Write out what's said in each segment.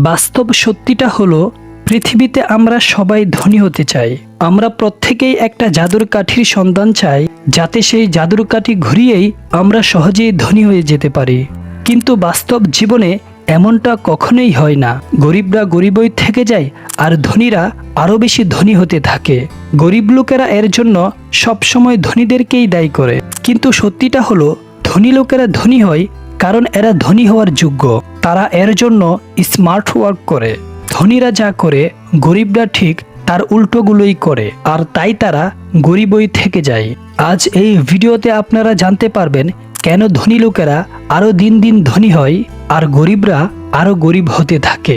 বাস্তব সত্যিটা হলো, পৃথিবীতে আমরা সবাই ধনী হতে চাই। আমরা প্রত্যেকেই একটা জাদুর কাঠির সন্ধান চাই, যাতে সেই জাদুর কাঠি ঘুরিয়েই আমরা সহজেই ধনী হয়ে যেতে পারি। কিন্তু বাস্তব জীবনে এমনটা কখনোই হয় না। গরিবরা গরিবই থেকে যায়, আর ধনীরা আরও বেশি ধনী হতে থাকে। গরিব লোকেরা এর জন্য সবসময় ধনীদেরকেই দায়ী করে। কিন্তু সত্যিটা হলো, ধনী লোকেরা ধনী হয় কারণ এরা ধনী হওয়ার যোগ্য। তারা এর জন্য স্মার্ট ওয়ার্ক করে। ধনীরা যা করে, গরিবরা ঠিক তার উল্টোগুলোই করে, আর তাই তারা গরিবই থেকে যায়। আজ এই ভিডিওতে আপনারা জানতে পারবেন কেন ধনী লোকেরা আরও দিন দিন ধনী হয়, আর গরিবরা আরও গরিব হতে থাকে।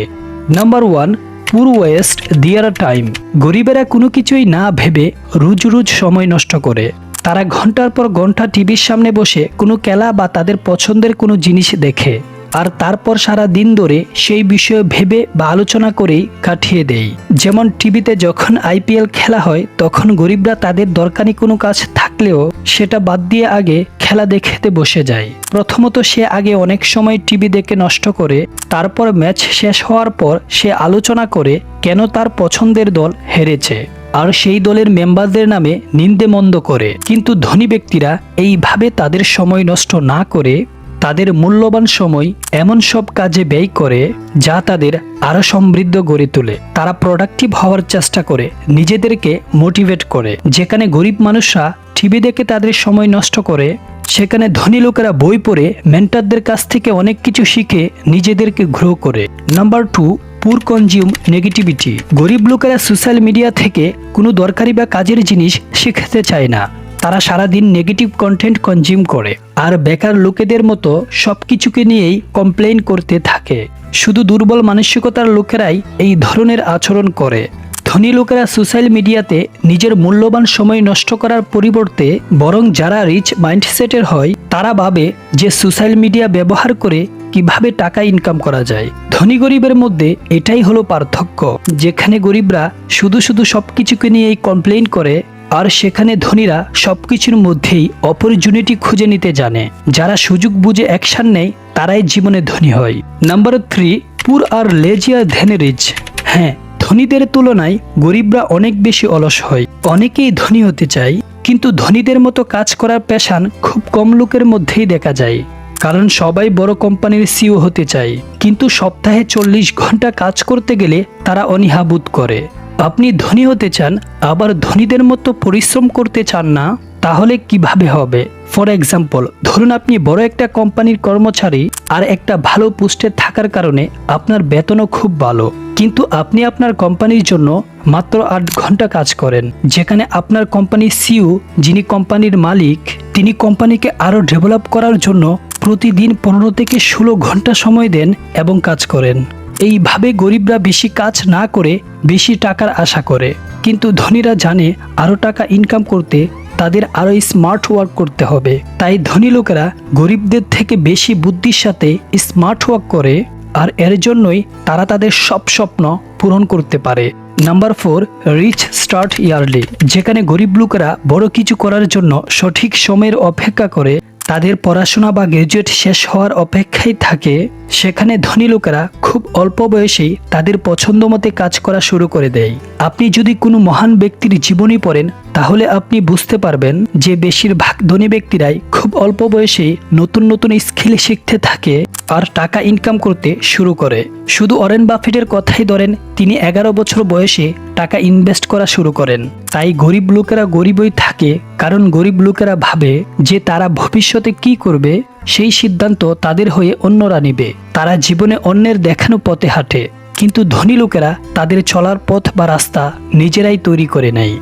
Number one poor waste their time গরিবেরা কোনো কিছুই না ভেবে রুজ রুজ সময় নষ্ট করে। তারা ঘণ্টার পর ঘণ্টা টিভির সামনে বসে কোনো খেলা বা তাদের পছন্দের কোনো জিনিস দেখে আর তারপর সারা দিন ধরে সেই বিষয়ে ভেবে বা আলোচনা করেই কাটিয়ে দেয়। যেমন টিভিতে যখন আইপিএল খেলা হয়, তখন গরিবরা তাদের দরকারি কোনো কাজ থাকলেও সেটা বাদ দিয়ে আগে খেলা দেখতে বসে যায়। প্রথমত সে আগে অনেক সময় টিভি দেখে নষ্ট করে, তারপর ম্যাচ শেষ হওয়ার পর সে আলোচনা করে কেন তার পছন্দের দল হেরেছে। আর সেই দলের মেম্বারদের নামে নিন্দে মন্দ করে। কিন্তু ধনী ব্যক্তিরা এইভাবে তাদের সময় নষ্ট না করে তাদের মূল্যবান সময় এমন সব কাজে ব্যয় করে যা তাদের আরও সমৃদ্ধ গড়ে তোলে। তারা প্রোডাক্টিভ হওয়ার চেষ্টা করে, নিজেদেরকে মোটিভেট করে। যেখানে গরিব মানুষরা টিভি দেখে তাদের সময় নষ্ট করে, সেখানে ধনী লোকেরা বই পড়ে মেন্টারদের কাছ থেকে অনেক কিছু শিখে নিজেদেরকে গ্রো করে। Number two poor consume negativity. গরিব লোকেরা সোশ্যাল মিডিয়া থেকে কোনো দরকারি বা কাজের জিনিস শিখতে চায় না। তারা সারাদিন নেগেটিভ কন্টেন্ট কনজিউম করে। আর বেকার লোকেদের মতো সব কিছুকে নিয়েই কমপ্লেইন করতে থাকে। শুধু দুর্বল মানসিকতার লোকেরাই এই ধরনের আচরণ করে। ধনী লোকেরা সোশ্যাল মিডিয়াতে নিজের মূল্যবান সময় নষ্ট করার পরিবর্তে বরং যারা রিচ মাইন্ডসেটের হয়, তারা ভাবে যে সোশ্যাল মিডিয়া ব্যবহার করে কীভাবে টাকা ইনকাম করা যায়? ধনী গরিবের মধ্যে এটাই হলো পার্থক্য, যেখানে গরিবরা শুধু শুধু সব সবকিছুকে নিয়েই কমপ্লেইন করে, আর সেখানে ধনীরা সবকিছুর মধ্যেই অপরচুনিটি খুঁজে নিতে জানে। যারা সুযোগ বুঝে অ্যাকশন নেয়, তারাই জীবনে ধনী হয়। নাম্বার থ্রি পুর আর লেজিয়ার ধেনে রিচ হ্যাঁ ধনীদের তুলনায় গরিবরা অনেক বেশি অলস হয়। অনেকেই ধনী হতে চায়, কিন্তু ধনীদের মতো কাজ করার পেশান খুব কম লোকের মধ্যেই দেখা যায়। কারণ সবাই বড় কোম্পানির সিও হতে চায়। কিন্তু সপ্তাহে চল্লিশ ঘণ্টা কাজ করতে গেলে তারা অনীহাবোধ করে। আপনি ধনী হতে চান, আবার ধনীদের মতো পরিশ্রম করতে চান না, তাহলে কীভাবে হবে? ফর এক্সাম্পল ধরুন আপনি বড় একটা কোম্পানির কর্মচারী আর একটা ভালো পোস্টে থাকার কারণে আপনার বেতনও খুব ভালো। কিন্তু আপনি আপনার কোম্পানির জন্য মাত্র আট ঘণ্টা কাজ করেন, যেখানে আপনার কোম্পানির সিইও যিনি কোম্পানির মালিক, তিনি কোম্পানিকে আরও ডেভেলপ করার জন্য প্রতিদিন পনেরো থেকে ষোলো ঘণ্টা সময় দেন এবং কাজ করেন। এইভাবে গরিবরা বেশি কাজ না করে বেশি টাকার আশা করে। কিন্তু ধনীরা জানে আরও টাকা ইনকাম করতে তাদের আরও স্মার্ট ওয়ার্ক করতে হবে। তাই ধনী লোকেরা গরিবদের থেকে বেশি বুদ্ধির সাথে স্মার্ট ওয়ার্ক করে আর এর জন্যই তারা তাদের সব স্বপ্ন পূরণ করতে পারে। Number four rich start early যেখানে গরিব লোকেরা বড় কিছু করার জন্য সঠিক সময়ের অপেক্ষা করে তাদের পড়াশোনা বা গ্র্যাজুয়েট শেষ হওয়ার অপেক্ষায় থাকে, সেখানে ধনী লোকেরা খুব অল্প বয়সেই তাদের পছন্দ মতে কাজ করা শুরু করে দেয়। আপনি যদি কোনো মহান ব্যক্তির জীবনী পড়েন তাহলে আপনি বুঝতে পারবেন যে বেশিরভাগ ধনী ব্যক্তিরাই খুব অল্প বয়সেই নতুন নতুন স্কিল শিখতে থাকে আর টাকা ইনকাম করতে শুরু করে। শুধু অরেন বাফেটের কথাই ধরেন, তিনি এগারো বছর বয়সে টাকা ইনভেস্ট করা শুরু করেন। তাই গরিব লোকেরা গরিবই থাকে, কারণ গরিব লোকেরা ভাবে যে তারা ভবিষ্যতে কি করবে, সেই সিদ্ধান্ত তাদের হয়ে অন্যরা নেবে। তারা জীবনে অন্যের দেখানো পথে হাঁটে, কিন্তু ধনী লোকেরা তাদের চলার পথ বা রাস্তা নিজেরাই তৈরি করে নেয়।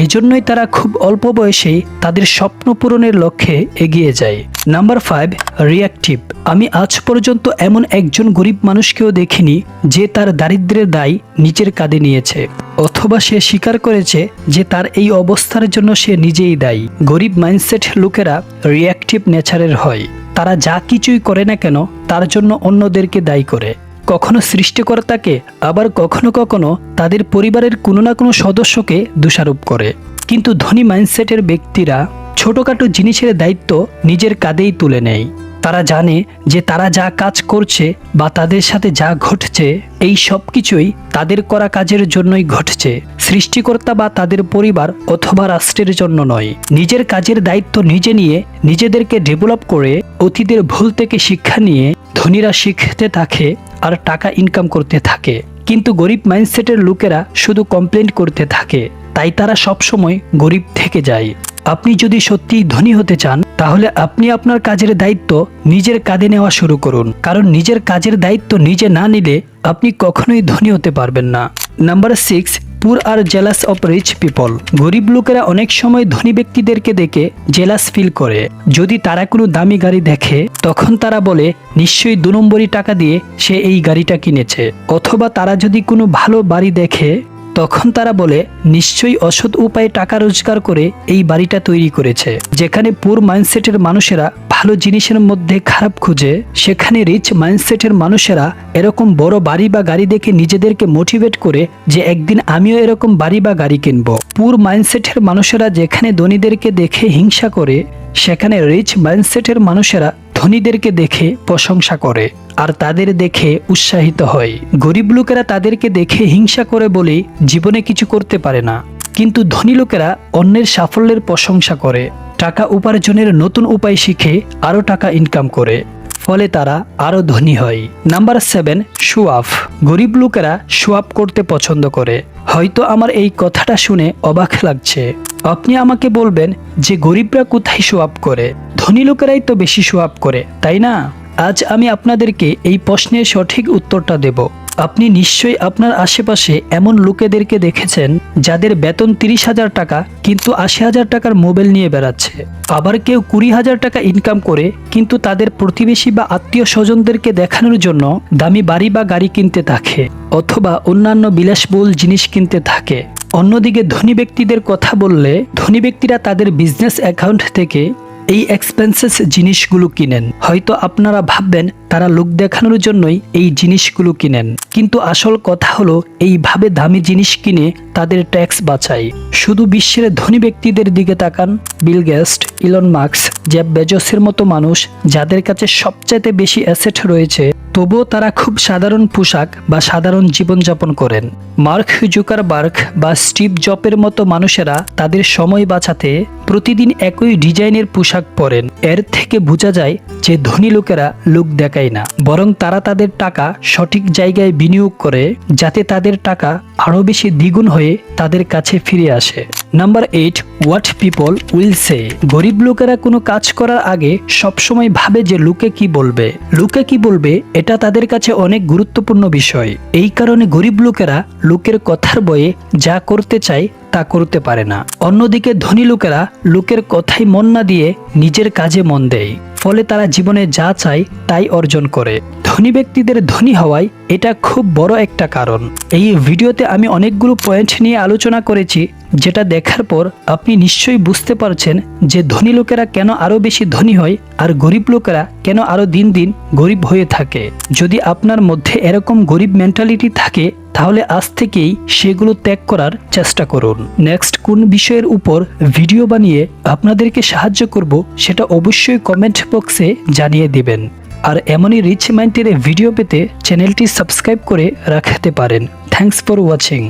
এই জন্যই তারা খুব অল্প বয়সেই তাদের স্বপ্ন পূরণের লক্ষ্যে এগিয়ে যায়। নাম্বার ফাইভ রিয়াক্টিভ আমি আজ পর্যন্ত এমন একজন গরিব মানুষকেও দেখিনি যে তার দারিদ্রের দায় নিজের কাঁধে নিয়েছে, অথবা সে স্বীকার করেছে যে তার এই অবস্থার জন্য সে নিজেই দায়ী। গরিব মাইন্ডসেট লোকেরা রিয়াক্টিভ নেচারের হয়। তারা যা কিছুই করে না কেন, তার জন্য অন্যদেরকে দায়ী করে। কখনো সৃষ্টিকর্তাকে, আবার কখনো কখনো তাদের পরিবারের কোনো না কোনো সদস্যকে দোষারোপ করে। কিন্তু ধনী মাইন্ডসেটের ব্যক্তিরা ছোটখাটো জিনিসের দায়িত্ব নিজের কাঁধেই তুলে নেয়। তারা জানে যে তারা যা কাজ করছে বা তাদের সাথে যা ঘটছে, এই সব কিছুই তাদের করা কাজের জন্যই ঘটছে। সৃষ্টিকর্তা বা তাদের পরিবার অথবা রাষ্ট্রের জন্য নয়। নিজের কাজের দায়িত্ব নিজে নিয়ে, নিজেদেরকে ডেভেলপ করে অতীতের ভুল থেকে শিক্ষা নিয়ে ধনীরা শিখতে থাকে আর টাকা ইনকাম করতে থাকে। কিন্তু গরিব মাইন্ডসেটের লোকেরা শুধু কমপ্লেন করতে থাকে। তাই তারা সবসময় গরিব থেকে যায়। আপনি যদি সত্যি ধনী হতে চান, তাহলে আপনি আপনার কাজের দায়িত্ব নিজের কাঁধে নেওয়া শুরু করুন। কারণ নিজের কাজের দায়িত্ব নিজে না নিলে আপনি কখনোই ধনী হতে পারবেন না। Number six poor are jealous of rich people. গরিব লোকেরা অনেক সময় ধনী ব্যক্তিদেরকে দেখে জেলাস ফিল করে। যদি তারা কোনো দামি গাড়ি দেখে, তখন তারা বলে, নিশ্চয়ই দু নম্বরই টাকা দিয়ে সে এই গাড়িটা কিনেছে। অথবা তারা যদি কোনো ভালো বাড়ি দেখে, তখন তারা বলে, নিশ্চয়ই অসৎ উপায়ে টাকা রোজগার করে এই বাড়িটা তৈরি করেছে। যেখানে পুর মাইন্ডসেটের মানুষেরা ভালো জিনিসের মধ্যে খারাপ খুঁজে, সেখানে রিচ মাইন্ডসেটের মানুষেরা এরকম বড় বাড়ি বা গাড়ি দেখে নিজেদেরকে মোটিভেট করে যে একদিন আমিও এরকম বাড়ি বা গাড়ি কিনবো। পুর মাইন্ডসেটের মানুষেরা যেখানে ধনীদেরকে দেখে হিংসা করে, সেখানে রিচ মাইন্ডসেটের মানুষেরা ধনীদেরকে দেখে প্রশংসা করে আর তাদের দেখে উৎসাহিত হয়। গরিব লোকেরা তাদেরকে দেখে হিংসা করে বলে জীবনে কিছু করতে পারে না। কিন্তু ধনী লোকেরা অন্যের সাফল্যের প্রশংসা করে। টাকা উপার্জনের নতুন উপায় শিখে আরও টাকা ইনকাম করে। ফলে তারা আরও ধনী হয়। নাম্বার সেভেন সুয়াফ গরিব লোকেরা সুয়াপ করতে পছন্দ করে। হয়তো আমার এই কথাটা শুনে অবাক লাগছে। আপনি আমাকে বলবেন যে গরিবরা কোথায় সোয়াপ করে? ধনী লোকেরাই তো বেশি সোয়াপ করে, তাই না? আজ আমি আপনাদেরকে এই প্রশ্নের সঠিক উত্তরটা দেব। আপনি নিশ্চয়ই আপনার আশেপাশে এমন লোকেদেরকে দেখেছেন যাদের বেতন তিরিশ হাজার টাকা কিন্তু আশি হাজার টাকার মোবাইল নিয়ে বেড়াচ্ছে। আবার কেউ কুড়ি হাজার টাকা ইনকাম করে কিন্তু তাদের প্রতিবেশী বা আত্মীয় স্বজনদেরকে দেখানোর জন্য দামি বাড়ি বা গাড়ি কিনতে থাকে অথবা অন্যান্য বিলাসবহুল জিনিস কিনতে থাকে। অন্যদিকে ধনী ব্যক্তিদের কথা বললে ধনী ব্যক্তিরা তাদের বিজনেস অ্যাকাউন্ট থেকে এই এক্সপেন্সেস জিনিসগুলো কিনেন। হয়তো আপনারা ভাববেন, তারা লোক দেখানোর জন্যই এই জিনিসগুলো কিনেন। কিন্তু আসল কথা হলো, এইভাবে দামি জিনিস কিনে তাদের ট্যাক্স বাঁচায়। শুধু বিশ্বের ধনী ব্যক্তিদের দিকে তাকান। বিল গেস্ট ইলন মার্কস জ্যাব বেজসের মতো মানুষ, যাদের কাছে সবচাইতে বেশি অ্যাসেট রয়েছে তবুও তারা খুব সাধারণ পোশাক বা সাধারণ জীবনযাপন করেন। মার্ক জুকারবার্গ বা স্টিভ জপের মতো মানুষেরা তাদের সময় বাঁচাতে প্রতিদিন একই ডিজাইনের পোশাক পরেন। এর থেকে বোঝা যায় যে ধনী লোকেরা লোক দেখায় না, বরং তারা তাদের টাকা সঠিক জায়গায় বিনিয়োগ করে যাতে তাদের টাকা আরও বেশি দ্বিগুণ হয়ে তাদের কাছে ফিরে আসে। Number eight, what people will say? গরিব লোকেরা কোনো কাজ করার আগে সবসময় ভাবে যে লোকে কি বলবে। লোকে কি বলবে এটা তাদের কাছে অনেক গুরুত্বপূর্ণ বিষয়। এই কারণে গরিব লোকেরা লোকের কথার বয়ে যা করতে চায় তা করতে পারে না। অন্যদিকে ধনী লোকেরা লোকের কথাই মন না দিয়ে নিজের কাজে মন দেয়। ফলে তারা জীবনে যা চায় তাই অর্জন করে। ধনী ব্যক্তিদের ধনী হওয়ায় এটা খুব বড় একটা কারণ। এই ভিডিওতে আমি অনেকগুলো পয়েন্ট নিয়ে আলোচনা করেছি, যেটা দেখার পর আপনি নিশ্চয়ই বুঝতে পারছেন যে ধনী লোকেরা কেন আরও বেশি ধনী হয় আর গরিব লোকেরা কেন আরও দিন দিন গরিব হয়ে থাকে। যদি আপনার মধ্যে এরকম গরিব মেন্টালিটি থাকে তাহলে আজ থেকেই সেগুলো ত্যাগ করার চেষ্টা করুন। নেক্সট কোন বিষয়ের উপর ভিডিও বানিয়ে আপনাদেরকে সাহায্য করব সেটা অবশ্যই কমেন্ট বক্সে জানিয়ে দিবেন। আর এমনই রিচ মাইন্ডের ভিডিও পেতে চ্যানেলটি সাবস্ক্রাইব করে রাখতে পারেন। Thanks for watching